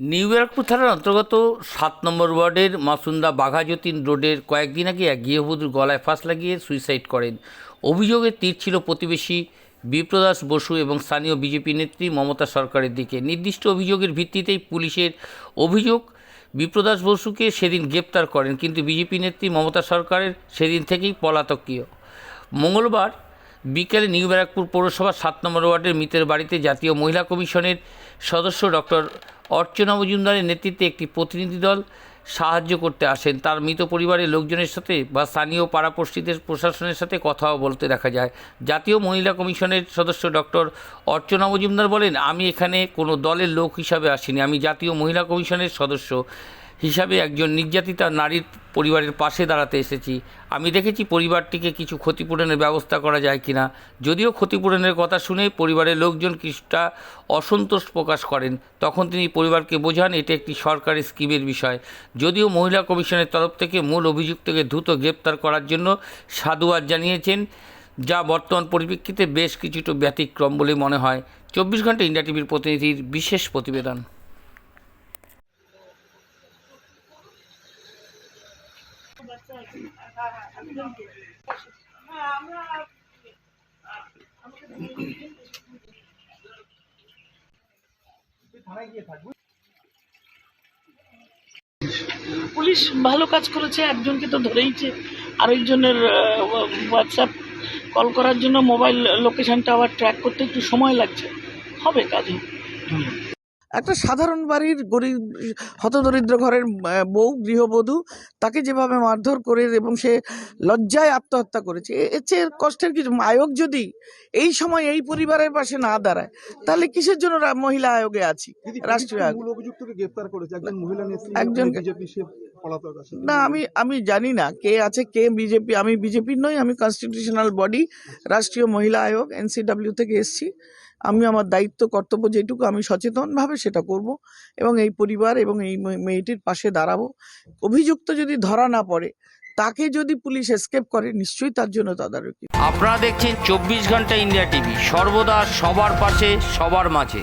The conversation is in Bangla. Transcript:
নিউ ব্যারাকপুর থানার অন্তর্গত সাত নম্বর ওয়ার্ডের মাসুন্দা বাঘাযতীন রোডের কয়েকদিন আগে এক গৃহবধূর গলায় ফাঁস লাগিয়ে সুইসাইড করেন। অভিযোগের তীর ছিল প্রতিবেশী বিপ্রদাস বসু এবং স্থানীয় বিজেপি নেত্রী মমতা সরকারের দিকে। নির্দিষ্ট অভিযোগের ভিত্তিতেই পুলিশের অভিযোগ, বিপ্রদাস বসুকে সেদিন গ্রেপ্তার করেন, কিন্তু বিজেপি নেত্রী মমতা সরকারের সেদিন থেকেই পলাতকীয় মঙ্গলবার বিকেলে নিউ ব্যারাকপুর পৌরসভার সাত নম্বর ওয়ার্ডের মৃতের বাড়িতে জাতীয় মহিলা কমিশনের সদস্য ডক্টর অর্চনা মজুমদারের নেতৃত্বে একটি প্রতিনিধি দল সাহায্য করতে আসেন। তার মৃত পরিবারের লোকজনের সাথে বা স্থানীয় পাড়াপড়শিদের প্রশাসনের সাথে কথাও বলতে দেখা যায়। জাতীয় মহিলা কমিশনের সদস্য ডক্টর অর্চনা মজুমদার বলেন, আমি এখানে কোনো দলের লোক হিসাবে আসিনি। আমি জাতীয় মহিলা কমিশনের সদস্য। হিসাবে একজন নির্যাতিতা নারীর পরিবারের পাশে দাঁড়াতে এসেছি। আমি দেখেছি পরিবারটিকে কিছু ক্ষতিপূরণের ব্যবস্থা করা যায় কিনা। যদিও ক্ষতিপূরণের কথা শুনে পরিবারের লোকজন কিছুটা অসন্তোষ প্রকাশ করেন। তখন তিনি পরিবারকে বোঝান, এটা একটি সরকারি স্কিমের বিষয়। যদিও মহিলা কমিশনের তরফ থেকে মূল অভিযুক্তকে দ্রুত গ্রেপ্তার করার জন্য সাধুবাদ জানিয়েছেন, যা বর্তমান পরিপ্রেক্ষিতে বেশ কিছুটা ব্যতিক্রম বলে মনে হয়। চব্বিশ ঘণ্টা ইন্ডিয়া টিভির প্রতিনিধির বিশেষ প্রতিবেদন। পুলিশ ভালো কাজ করেছে, একজনকে তো ধরেইছে আরেকজনের হোয়াটসঅ্যাপ কল করার জন্য মোবাইল লোকেশনটা আবার ট্র্যাক করতে একটু সময় লাগছে হবে কাজ। একটা সাধারণ বাড়ির গরিব হতদরিদ্র ঘরের বউ গৃহবধূ তাকে যেভাবে মারধর করে এবং সে লজ্জায় আত্মহত্যা করেছে এ- এর চেয়ে কষ্টের কিছু আয়োগ যদি এই সময় এই পরিবারের পাশে না দাঁড়ায় তাহলে কিসের জন্য মহিলা আয়োগে আছি? রাষ্ট্রীয় আয়োগ। অভিযুক্তকে গ্রেফতার করেছে একজন মহিলা একজন বিজেপি পলাতক আছে। না আমি আমি জানি না কে আছে কে বিজেপি আমি বিজেপির নই আমি কনস্টিটিউশনাল বডি রাষ্ট্রীয় মহিলা আয়োগ এনসিডাব্লিউ থেকে এসেছি। আমি আমার দায়িত্ব কর্তব্য যেটুকু আমি সচেতনভাবে সেটা করব এবং এই পরিবার এবং এই মেয়েটির পাশে দাঁড়াবো। অভিযুক্ত যদি ধরা না পড়ে তাকে যদি পুলিশ এসকেপ করে নিশ্চয়ই তার জন্য তদারকি। আপনারা দেখছেন চব্বিশ ঘণ্টা ইন্ডিয়া টিভি সর্বদা সবার পাশে সবার মাঝে।